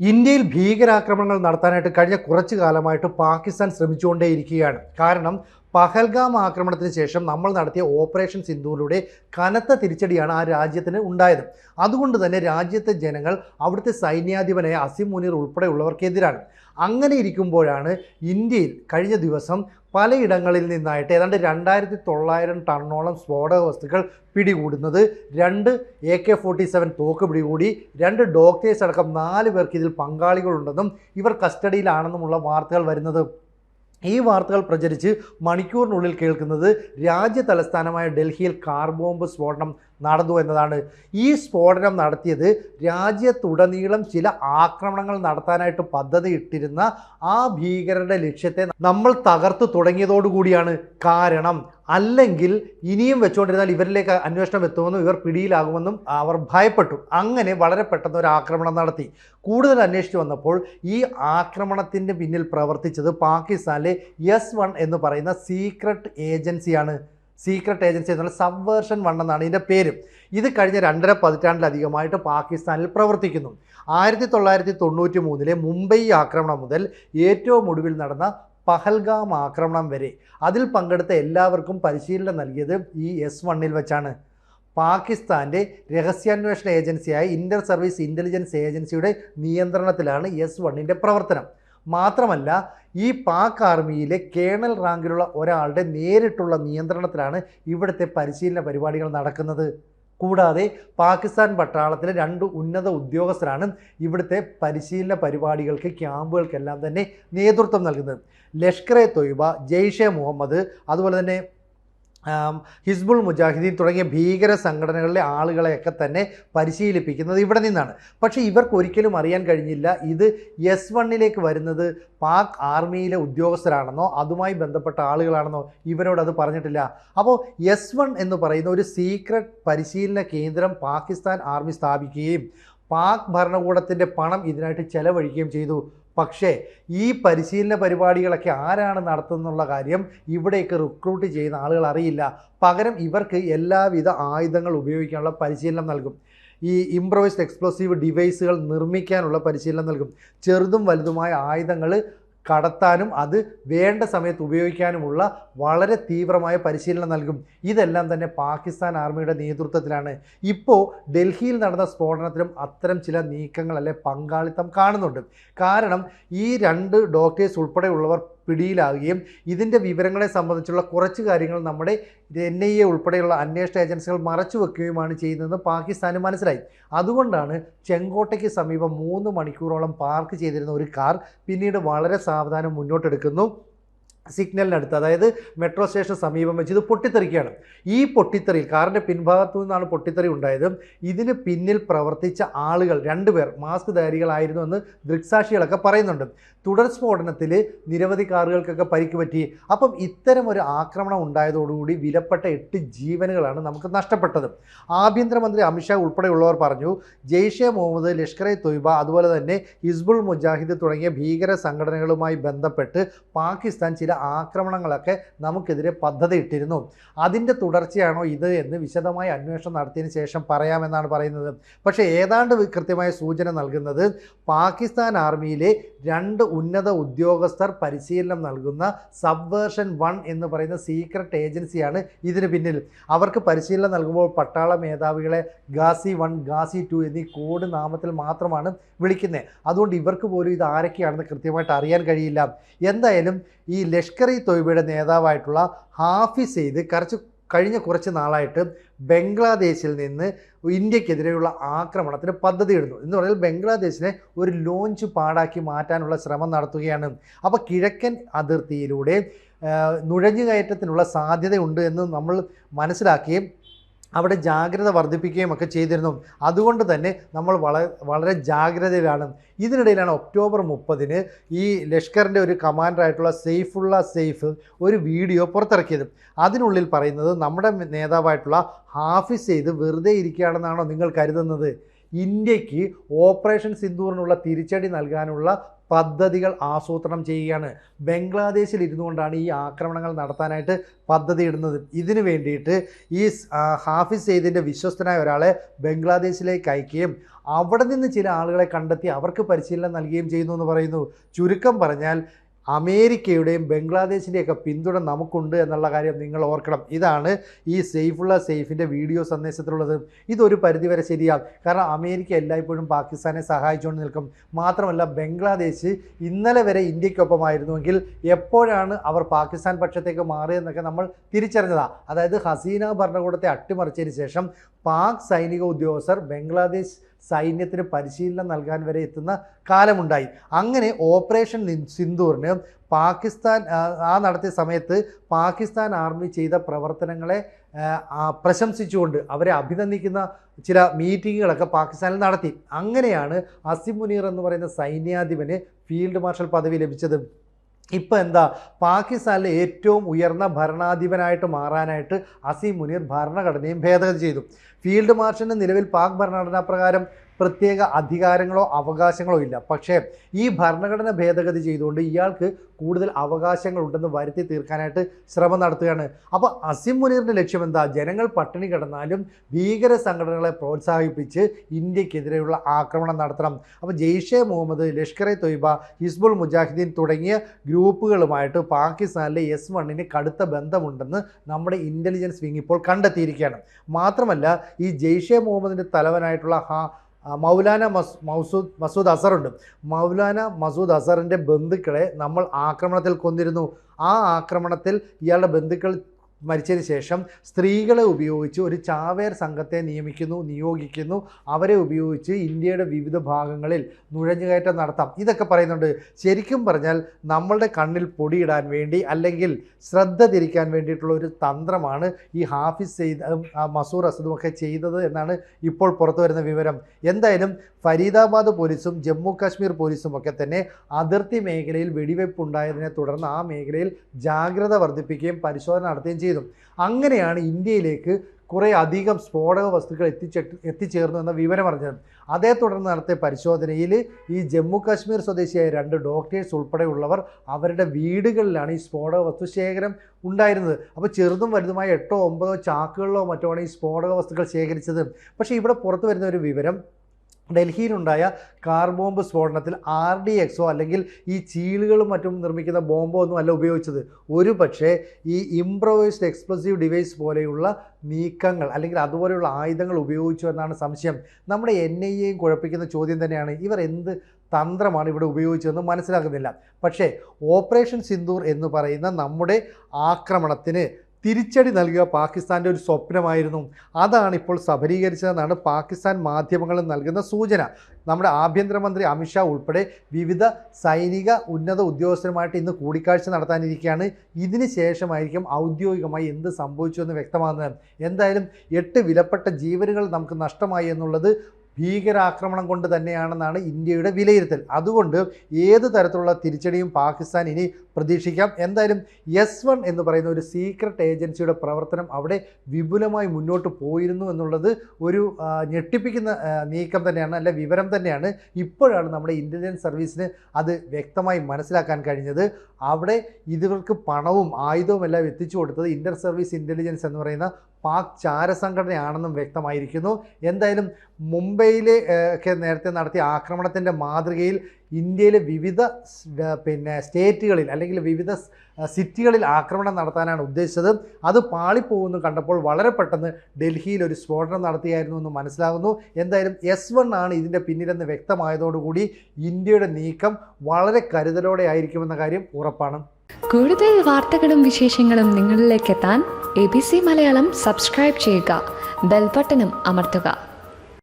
ഇന്ത്യയിൽ ഭീകരാക്രമണങ്ങൾ നടത്താനായിട്ട് കഴിഞ്ഞ കുറച്ചു കാലമായിട്ട് പാകിസ്ഥാൻ ശ്രമിച്ചുകൊണ്ടേയിരിക്കുകയാണ്. കാരണം പഹൽഗാം ആക്രമണത്തിന് ശേഷം നമ്മൾ നടത്തിയ ഓപ്പറേഷൻ സിന്ധുവിലൂടെ കനത്ത തിരിച്ചടിയാണ് ആ രാജ്യത്തിന് ഉണ്ടായത്. അതുകൊണ്ട് തന്നെ രാജ്യത്തെ ജനങ്ങൾ അവിടുത്തെ സൈന്യാധിപനായ അസിം മുനീർ ഉൾപ്പെടെയുള്ളവർക്കെതിരാണ്. അങ്ങനെ ഇരിക്കുമ്പോഴാണ് ഇന്ത്യയിൽ കഴിഞ്ഞ ദിവസം പലയിടങ്ങളിൽ നിന്നായിട്ട് ഏതാണ്ട് രണ്ടായിരത്തി തൊള്ളായിരം ടണ്ണോളം സ്ഫോടക വസ്തുക്കൾ പിടികൂടുന്നത് രണ്ട് എ കെ ഫോർട്ടി സെവൻ തോക്ക് പിടികൂടി രണ്ട് ഡോക്ടേഴ്സ് അടക്കം നാല് പേർക്ക് ഇതിൽ പങ്കാളികളുണ്ടെന്നും ഇവർ കസ്റ്റഡിയിലാണെന്നുമുള്ള വാർത്തകൾ വരുന്നത്. ഈ വാർത്തകൾ പ്രചരിച്ച് മണിക്കൂറിനുള്ളിൽ കേൾക്കുന്നത് രാജ്യ തലസ്ഥാനമായ ഡൽഹിയിൽ കാർ ബോംബ് സ്ഫോടനം നടന്നു എന്നതാണ് ഈ സ്ഫോടനം നടത്തിയത്. രാജ്യത്തുടനീളം ചില ആക്രമണങ്ങൾ നടത്താനായിട്ട് പദ്ധതി ഇട്ടിരുന്ന ആ ഭീകരരുടെ ലക്ഷ്യത്തെ നമ്മൾ തകർത്തു തുടങ്ങിയതോടുകൂടിയാണ് കാരണം. അല്ലെങ്കിൽ ഇനിയും വെച്ചുകൊണ്ടിരുന്നാൽ ഇവരിലേക്ക് അന്വേഷണം എത്തുമെന്നും ഇവർ പിടിയിലാകുമെന്നും അവർ ഭയപ്പെട്ടു. അങ്ങനെ വളരെ പെട്ടെന്ന് ഒരു ആക്രമണം നടത്തി. കൂടുതൽ അന്വേഷിച്ചു വന്നപ്പോൾ ഈ ആക്രമണത്തിന്റെ പിന്നിൽ പ്രവർത്തിച്ചത് പാകിസ്ഥാനിലെ എസ് വൺ എന്ന് പറയുന്ന സീക്രട്ട് ഏജൻസിയാണ്. സീക്രട്ട് ഏജൻസി എന്നുള്ള സബ്വേർഷൻ വൺ എന്നാണ് ഇതിന്റെ പേര്. ഇത് കഴിഞ്ഞ രണ്ടര പതിറ്റാണ്ടിലധികമായിട്ട് പാകിസ്ഥാനിൽ പ്രവർത്തിക്കുന്നു. ആയിരത്തി തൊള്ളായിരത്തി തൊണ്ണൂറ്റി മൂന്നിലെ മുംബൈ ആക്രമണം മുതൽ ഏറ്റവും ഒടുവിൽ നടന്ന പഹൽഗാം ആക്രമണം വരെ. അതിൽ പങ്കെടുത്ത എല്ലാവർക്കും പരിശീലനം നൽകിയത് ഈ എസ് വണ്ണിൽ വെച്ചാണ്. പാകിസ്ഥാന്റെ രഹസ്യാന്വേഷണ ഏജൻസിയായ ഇന്റർ സർവീസ് ഇന്റലിജൻസ് ഏജൻസിയുടെ നിയന്ത്രണത്തിലാണ് എസ് വണ്ണിന്റെ പ്രവർത്തനം. മാത്രമല്ല ഈ പാക് ആർമിയിലെ കേണൽ റാങ്കിലുള്ള ഒരാളുടെ നേരിട്ടുള്ള നിയന്ത്രണത്തിലാണ് ഇവിടുത്തെ പരിശീലന പരിപാടികൾ നടക്കുന്നത്. കൂടാതെ പാകിസ്ഥാൻ പട്ടാളത്തിലെ രണ്ട് ഉന്നത ഉദ്യോഗസ്ഥരാണ് ഇവിടുത്തെ പരിശീലന പരിപാടികൾക്ക് ക്യാമ്പുകൾക്കെല്ലാം തന്നെ നേതൃത്വം നൽകുന്നത്. ലഷ്കർ എ തൊയ്ബ ജെയ്ഷെ മുഹമ്മദ് അതുപോലെ തന്നെ ഹിസ്ബുൾ മുജാഹിദീൻ തുടങ്ങിയ ഭീകര സംഘടനകളിലെ ആളുകളെയൊക്കെ തന്നെ പരിശീലിപ്പിക്കുന്നത് ഇവിടെ നിന്നാണ്. പക്ഷേ ഇവർക്ക് ഒരിക്കലും അറിയാൻ കഴിഞ്ഞില്ല ഇത് എസ് വണ്ണിലേക്ക് വരുന്നത് പാക് ആർമിയിലെ ഉദ്യോഗസ്ഥരാണെന്നോ അതുമായി ബന്ധപ്പെട്ട ആളുകളാണെന്നോ ഇവരോട് അത് പറഞ്ഞിട്ടില്ല. അപ്പോൾ എസ് വൺ എന്ന് പറയുന്ന ഒരു സീക്രട്ട് പരിശീലന കേന്ദ്രം പാകിസ്ഥാൻ ആർമി സ്ഥാപിക്കുകയും പാക് ഭരണകൂടത്തിന്റെ പണം ഇതിനായിട്ട് ചെലവഴിക്കുകയും ചെയ്തു. പക്ഷേ ഈ പരിശീലന പരിപാടികളൊക്കെ ആരാണ് നടത്തുന്നുള്ള കാര്യം ഇവിടേക്ക് റിക്രൂട്ട് ചെയ്യുന്ന ആളുകൾ അറിയില്ല. പകരം ഇവർക്ക് എല്ലാവിധ ആയുധങ്ങൾ ഉപയോഗിക്കാനുള്ള പരിശീലനം നൽകും. ഈ ഇംപ്രവൈസ്ഡ് എക്സ്പ്ലോസീവ് ഡിവൈസുകൾ നിർമ്മിക്കാനുള്ള പരിശീലനം നൽകും. ചെറുതും വലുതുമായ ആയുധങ്ങൾ കടത്താനും അത് വേണ്ട സമയത്ത് ഉപയോഗിക്കാനുമുള്ള വളരെ തീവ്രമായ പരിശീലനം നൽകും. ഇതെല്ലാം തന്നെ പാകിസ്ഥാൻ ആർമിയുടെ നേതൃത്വത്തിലാണ്. ഇപ്പോൾ ഡൽഹിയിൽ നടന്ന സ്ഫോടനത്തിലും അത്തരം ചില നീക്കങ്ങൾ അല്ലെ പങ്കാളിത്തം കാണുന്നുണ്ട്. കാരണം ഈ രണ്ട് ഡോക്ടേഴ്സ് ഉൾപ്പെടെയുള്ളവർ പിടിയിലാകുകയും ഇതിന്റെ വിവരങ്ങളെ സംബന്ധിച്ചുള്ള കുറച്ച് കാര്യങ്ങൾ നമ്മുടെ എൻ ഐ എ ഉൾപ്പെടെയുള്ള അന്വേഷണ ഏജൻസികൾ മറച്ചു വെക്കുകയുമാണ് ചെയ്യുന്നതെന്ന് പാകിസ്ഥാന് മനസ്സിലായി. അതുകൊണ്ടാണ് ചെങ്കോട്ടയ്ക്ക് സമീപം മൂന്ന് മണിക്കൂറോളം പാർക്ക് ചെയ്തിരുന്ന ഒരു കാർ പിന്നീട് വളരെ സാവധാനം മുന്നോട്ടെടുക്കുന്നു. സിഗ്നലിനടുത്ത് അതായത് മെട്രോ സ്റ്റേഷൻ സമീപം വെച്ച് ഇത് പൊട്ടിത്തെറിക്കുകയാണ്. ഈ പൊട്ടിത്തെറിയിൽ കാറിന്റെ പിൻഭാഗത്തു നിന്നാണ് പൊട്ടിത്തെറി ഉണ്ടായത് ഇതിന് പിന്നിൽ പ്രവർത്തിച്ച ആളുകൾ രണ്ടുപേർ മാസ്ക് ധാരികളായിരുന്നു എന്ന് ദൃക്സാക്ഷികളൊക്കെ പറയുന്നുണ്ട്. തുടർ സ്ഫോടനത്തിൽ നിരവധി കാറുകൾക്കൊക്കെ പരിക്ക് പറ്റി. അപ്പം ഇത്തരം ഒരു ആക്രമണം ഉണ്ടായതോടുകൂടി വിലപ്പെട്ട എട്ട് ജീവനുകളാണ് നമുക്ക് നഷ്ടപ്പെട്ടത്. ആഭ്യന്തരമന്ത്രി അമിത്ഷാ ഉൾപ്പെടെയുള്ളവർ പറഞ്ഞു ജെയ്ഷെ മുഹമ്മദ് ലഷ്കർ എ തൊയ്ബ അതുപോലെ തന്നെ ഹിസ്ബുൾ മുജാഹിദ് തുടങ്ങിയ ഭീകര സംഘടനകളുമായി ബന്ധപ്പെട്ട് പാകിസ്ഥാൻ ചില ആക്രമണങ്ങളൊക്കെ നമുക്കെതിരെ പദ്ധതി ഇട്ടിരുന്നു അതിന്റെ തുടർച്ചയാണോ ഇത് എന്ന് വിശദമായി അന്വേഷണം നടത്തിയതിന് ശേഷം പറയാമെന്നാണ് പറയുന്നത്. പക്ഷേ ഏതാണ്ട് കൃത്യമായ സൂചന നൽകുന്നത് പാകിസ്ഥാൻ ആർമിയിലെ രണ്ട് ഉന്നത ഉദ്യോഗസ്ഥർ പരിശീലനം നൽകുന്ന സബ്വേർഷൻ വൺ എന്ന് പറയുന്ന സീക്രട്ട് ഏജൻസിയാണ് ഇതിന് പിന്നിൽ. അവർക്ക് പരിശീലനം നൽകുമ്പോൾ പട്ടാള മേധാവികളെ ഗാസി വൺ ഗാസി ടു എന്നീ കോഡ് നാമത്തിൽ മാത്രമാണ് വിളിക്കുന്നത്. അതുകൊണ്ട് ഇവർക്ക് പോലും ഇത് ആരൊക്കെയാണെന്ന് കൃത്യമായിട്ട് അറിയാൻ കഴിയില്ല. എന്തായാലും ഈ ലഷ്കർ ഇ തൊയ്ബയുടെ നേതാവായിട്ടുള്ള ഹാഫിസ് സെയ്ദ് കുറച്ച് കഴിഞ്ഞ കുറച്ച് നാളായിട്ട് ബംഗ്ലാദേശിൽ നിന്ന് ഇന്ത്യക്കെതിരെയുള്ള ആക്രമണത്തിന് പദ്ധതി ഇടുന്നു എന്ന് പറഞ്ഞാൽ ബംഗ്ലാദേശിനെ ഒരു ലോഞ്ച് പാടാക്കി മാറ്റാനുള്ള ശ്രമം നടത്തുകയാണ്. അപ്പോൾ കിഴക്കൻ അതിർത്തിയിലൂടെ നുഴഞ്ഞുകയറ്റത്തിനുള്ള സാധ്യതയുണ്ട് എന്ന് നമ്മൾ മനസ്സിലാക്കുകയും അവിടെ ജാഗ്രത വർദ്ധിപ്പിക്കുകയും ഒക്കെ ചെയ്തിരുന്നു. അതുകൊണ്ട് തന്നെ നമ്മൾ വളരെ വളരെ ജാഗ്രതയിലാണ്. ഇതിനിടയിലാണ് ഒക്ടോബർ മുപ്പതിന് ഈ ലഷ്കറിന്റെ ഒരു കമാൻഡറായിട്ടുള്ള സെയ്ഫുള്ള സെയ്ഫ് ഒരു വീഡിയോ പുറത്തിറക്കിയത്. അതിനുള്ളിൽ പറയുന്നത് നമ്മുടെ നേതാവായിട്ടുള്ള ഹാഫിസ് ചെയ്ത് വെറുതെ ഇരിക്കുകയാണെന്നാണോ നിങ്ങൾ കരുതുന്നത്? ഇന്ത്യയ്ക്ക് ഓപ്പറേഷൻ സിന്ദൂറിനുള്ള തിരിച്ചടി നൽകാനുള്ള പദ്ധതികൾ ആസൂത്രണം ചെയ്യുകയാണ്. ബംഗ്ലാദേശിൽ ഇരുന്നുകൊണ്ടാണ് ഈ ആക്രമണങ്ങൾ നടത്താനായിട്ട് പദ്ധതി ഇടുന്നത്. ഇതിനു വേണ്ടിയിട്ട് ഈ ഹാഫിസ് സെയ്ദിന്റെ വിശ്വസ്തനായ ഒരാളെ ബംഗ്ലാദേശിലേക്ക് അയക്കുകയും അവിടെ നിന്ന് ചില ആളുകളെ കണ്ടെത്തി അവർക്ക് പരിശീലനം നൽകുകയും ചെയ്യുന്നു എന്ന് പറയുന്നു. ചുരുക്കം പറഞ്ഞാൽ അമേരിക്കയുടെയും ബംഗ്ലാദേശിന്റെയൊക്കെ പിന്തുണ നമുക്കുണ്ട് എന്നുള്ള കാര്യം നിങ്ങൾ ഓർക്കണം. ഇതാണ് ഈ സെയ്ഫുള്ള സെയ്ഫിന്റെ വീഡിയോ സന്ദേശത്തിലുള്ളത്. ഇതൊരു പരിധിവരെ ശരിയാകും കാരണം അമേരിക്ക എല്ലായ്പ്പോഴും പാകിസ്ഥാനെ സഹായിച്ചുകൊണ്ട് നിൽക്കും. മാത്രമല്ല ബംഗ്ലാദേശ് ഇന്നലെ വരെ ഇന്ത്യക്കൊപ്പമായിരുന്നുവെങ്കിൽ എപ്പോഴാണ് അവർ പാകിസ്ഥാൻ പക്ഷത്തേക്ക് മാറിയെന്നൊക്കെ നമ്മൾ തിരിച്ചറിഞ്ഞതാണ് അതായത് ഹസീന ഭരണകൂടത്തെ അട്ടിമറിച്ചതിന് ശേഷം പാക് സൈനിക ഉദ്യോഗസ്ഥർ ബംഗ്ലാദേശ് സൈന്യത്തിന് പരിശീലനം നൽകാൻ വരെ എത്തുന്ന കാലമുണ്ടായി. അങ്ങനെ ഓപ്പറേഷൻ സിന്ദൂറിന് പാകിസ്ഥാൻ ആ, നടത്തിയ സമയത്ത് പാകിസ്ഥാൻ ആർമി ചെയ്ത പ്രവർത്തനങ്ങളെ പ്രശംസിച്ചുകൊണ്ട് അവരെ അഭിനന്ദിക്കുന്ന ചില മീറ്റിങ്ങുകളൊക്കെ പാകിസ്ഥാനിൽ നടത്തി. അങ്ങനെയാണ് അസിം മുനീർ എന്ന് പറയുന്ന സൈന്യാധിപന് ഫീൽഡ് മാർഷൽ പദവി ലഭിച്ചത്. ഇപ്പം എന്താ പാകിസ്ഥാനിലെ ഏറ്റവും ഉയർന്ന ഭരണാധിപനായിട്ട് മാറാനായിട്ട് അസീം മുനീർ ഭരണഘടനയും ഭേദഗതി ചെയ്തു. ഫീൽഡ് മാർഷലിന് നിലവിൽ പാക് ഭരണഘടനാ പ്രകാരം പ്രത്യേക അധികാരങ്ങളോ അവകാശങ്ങളോ ഇല്ല. പക്ഷേ ഈ ഭരണഘടന ഭേദഗതി ചെയ്തുകൊണ്ട് ഇയാൾക്ക് കൂടുതൽ അവകാശങ്ങൾ ഉണ്ടെന്ന് വരുത്തി തീർക്കാനായിട്ട് ശ്രമം നടത്തുകയാണ്. അപ്പോൾ അസിം മുനീറിന്റെ ലക്ഷ്യം എന്താ ജനങ്ങൾ പട്ടിണി കിടന്നാലും ഭീകര സംഘടനകളെ പ്രോത്സാഹിപ്പിച്ച് ഇന്ത്യക്കെതിരെയുള്ള ആക്രമണം നടത്തണം. അപ്പോൾ ജെയ്ഷെ മുഹമ്മദ് ലഷ്കർ എ തൊയ്ബ ഹിസ്ബുൾ മുജാഹിദ്ദീൻ തുടങ്ങിയ ഗ്രൂപ്പുകളുമായിട്ട് പാകിസ്ഥാനിലെ എസ് വണ്ണിന് കടുത്ത ബന്ധമുണ്ടെന്ന് നമ്മുടെ ഇന്റലിജൻസ് വിങ് ഇപ്പോൾ കണ്ടെത്തിയിരിക്കുകയാണ്. മാത്രമല്ല ഈ ജെയ്ഷെ മുഹമ്മദിന്റെ തലവനായിട്ടുള്ള ഹാ മൗലാന മസ് മൗസൂദ് മസൂദ് അസറുണ്ട് മൗലാന മസൂദ് അസറിന്റെ ബന്ധുക്കളെ നമ്മൾ ആക്രമണത്തിൽ കൊന്നിരുന്നു. ആ ആക്രമണത്തിൽ ഇയാളുടെ ബന്ധുക്കൾ മരിച്ചതിന് ശേഷം സ്ത്രീകളെ ഉപയോഗിച്ച് ഒരു ചാവേർ സംഘത്തെ നിയമിക്കുന്നു നിയോഗിക്കുന്നു. അവരെ ഉപയോഗിച്ച് ഇന്ത്യയുടെ വിവിധ ഭാഗങ്ങളിൽ നുഴഞ്ഞുകയറ്റം നടത്താം. ഇതൊക്കെ പറയുന്നുണ്ട്. ശരിക്കും പറഞ്ഞാൽ നമ്മളുടെ കണ്ണിൽ പൊടിയിടാൻ വേണ്ടി അല്ലെങ്കിൽ ശ്രദ്ധ തിരിക്കാൻ വേണ്ടിയിട്ടുള്ള ഒരു തന്ത്രമാണ് ഈ ഹാഫിസ് സെയ്ദ് മസൂർ അസദും ഒക്കെ ചെയ്തത് എന്നാണ് ഇപ്പോൾ പുറത്തു വരുന്ന വിവരം. എന്തായാലും ഫരീദാബാദ് പോലീസും ജമ്മു കാശ്മീർ പോലീസും ഒക്കെ തന്നെ അതിർത്തി മേഖലയിൽ വെടിവെപ്പ് ഉണ്ടായതിനെ തുടർന്ന് ആ മേഖലയിൽ ജാഗ്രത വർദ്ധിപ്പിക്കുകയും പരിശോധന നടത്തുകയും ചെയ്തു. അങ്ങനെയാണ് ഇന്ത്യയിലേക്ക് കുറേ അധികം സ്ഫോടക വസ്തുക്കൾ എത്തിച്ചെ എത്തിച്ചേർന്നു എന്ന വിവരം അറിഞ്ഞത്. അതേ തുടർന്ന് നടത്തിയ പരിശോധനയിൽ ഈ ജമ്മു കാശ്മീർ സ്വദേശിയായ രണ്ട് ഡോക്ടേഴ്സ് ഉൾപ്പെടെയുള്ളവർ അവരുടെ വീടുകളിലാണ് ഈ സ്ഫോടക വസ്തു ശേഖരം ഉണ്ടായിരുന്നത്. അപ്പോൾ ചെറുതും വലുതുമായ എട്ടോ ഒമ്പതോ ചാക്കുകളിലോ മറ്റോ ആണ് ഈ സ്ഫോടക വസ്തുക്കൾ ശേഖരിച്ചത്. പക്ഷേ ഇവിടെ പുറത്തു വരുന്ന ഒരു വിവരം ഡൽഹിയിലുണ്ടായ കാർ ബോംബ് സ്ഫോടനത്തിൽ ആർ ഡി എക്സോ അല്ലെങ്കിൽ ഈ ചീളുകളും മറ്റും നിർമ്മിക്കുന്ന ബോംബോ ഒന്നും അല്ല ഉപയോഗിച്ചത്. ഒരു പക്ഷേ ഈ ഇംപ്രവൈസ്ഡ് എക്സ്പ്ലോസീവ് ഡിവൈസ് പോലെയുള്ള നീക്കങ്ങൾ അല്ലെങ്കിൽ അതുപോലെയുള്ള ആയുധങ്ങൾ ഉപയോഗിച്ചു എന്നാണ് സംശയം. നമ്മുടെ എൻ ഐ എയും കുഴപ്പിക്കുന്ന ചോദ്യം തന്നെയാണ്. ഇവർ എന്ത് തന്ത്രമാണ് ഇവിടെ ഉപയോഗിച്ചതെന്ന് മനസ്സിലാകുന്നില്ല. പക്ഷേ ഓപ്പറേഷൻ സിന്ദൂർ എന്ന് പറയുന്ന നമ്മുടെ ആക്രമണത്തിന് തിരിച്ചടി നൽകുക പാകിസ്ഥാന്റെ ഒരു സ്വപ്നമായിരുന്നു. അതാണ് ഇപ്പോൾ സഫലീകരിച്ചതെന്നാണ് പാകിസ്ഥാൻ മാധ്യമങ്ങൾ നൽകുന്ന സൂചന. നമ്മുടെ ആഭ്യന്തരമന്ത്രി അമിത്ഷാ ഉൾപ്പെടെ വിവിധ സൈനിക ഉന്നത ഉദ്യോഗസ്ഥരുമായിട്ട് ഇന്ന് കൂടിക്കാഴ്ച നടത്താനിരിക്കുകയാണ്. ഇതിന് ശേഷമായിരിക്കും ഔദ്യോഗികമായി എന്ത് സംഭവിച്ചു എന്ന് വ്യക്തമാകുന്നത്. എന്തായാലും എട്ട് വിലപ്പെട്ട ജീവനുകൾ നമുക്ക് നഷ്ടമായി എന്നുള്ളത് ഭീകരാക്രമണം കൊണ്ട് തന്നെയാണെന്നാണ് ഇന്ത്യയുടെ വിലയിരുത്തൽ. അതുകൊണ്ട് ഏത് തരത്തിലുള്ള തിരിച്ചടിയും പാകിസ്ഥാൻ ഇനി പ്രതീക്ഷിക്കാം. എന്തായാലും എസ് വൺ എന്ന് പറയുന്ന ഒരു സീക്രട്ട് ഏജൻസിയുടെ പ്രവർത്തനം അവിടെ വിപുലമായി മുന്നോട്ട് പോയിരുന്നു എന്നുള്ളത് ഒരു ഞെട്ടിപ്പിക്കുന്ന നീക്കം തന്നെയാണ് അല്ല വിവരം തന്നെയാണ് ഇപ്പോഴാണ് നമ്മുടെ ഇന്റലിജൻസ് സർവീസിന് അത് വ്യക്തമായി മനസ്സിലാക്കാൻ കഴിഞ്ഞത്. അവിടെ ഇവർക്ക് പണവും ആയുധവും എല്ലാം എത്തിച്ചു കൊടുത്തത് ഇന്റർ സർവീസ് ഇന്റലിജൻസ് എന്ന് പറയുന്ന പാക് ചാരസംഘടനയാണെന്നും വ്യക്തമായിരിക്കുന്നു. എന്തായാലും മുംബൈയിലെ ഏഹ്, ഒക്കെ നേരത്തെ നടത്തിയ ആക്രമണത്തിന്റെ മാതൃകയിൽ ഇന്ത്യയിലെ വിവിധ പിന്നെ സ്റ്റേറ്റുകളിൽ അല്ലെങ്കിൽ വിവിധ സിറ്റികളിൽ ആക്രമണം നടത്താനാണ് ഉദ്ദേശിച്ചത്. അത് പാളിപ്പോകുന്നു കണ്ടപ്പോൾ വളരെ പെട്ടെന്ന് ഡൽഹിയിൽ ഒരു സ്ഫോടനം നടത്തിയായിരുന്നു എന്ന് മനസ്സിലാകുന്നു. എന്തായാലും എസ് വൺ ആണ് ഇതിന്റെ പിന്നിലെന്ന് വ്യക്തമായതോടുകൂടി ഇന്ത്യയുടെ നീക്കം വളരെ കരുതലോടെ ആയിരിക്കുമെന്ന കാര്യം ഉറപ്പാണ്. കൂടുതൽ വാർത്തകളും വിശേഷങ്ങളും നിങ്ങളിലേക്ക് എത്താൻ A B C Malayalam subscribe ചെയ്യുക. ബെൽബട്ടനും അമർത്തുക.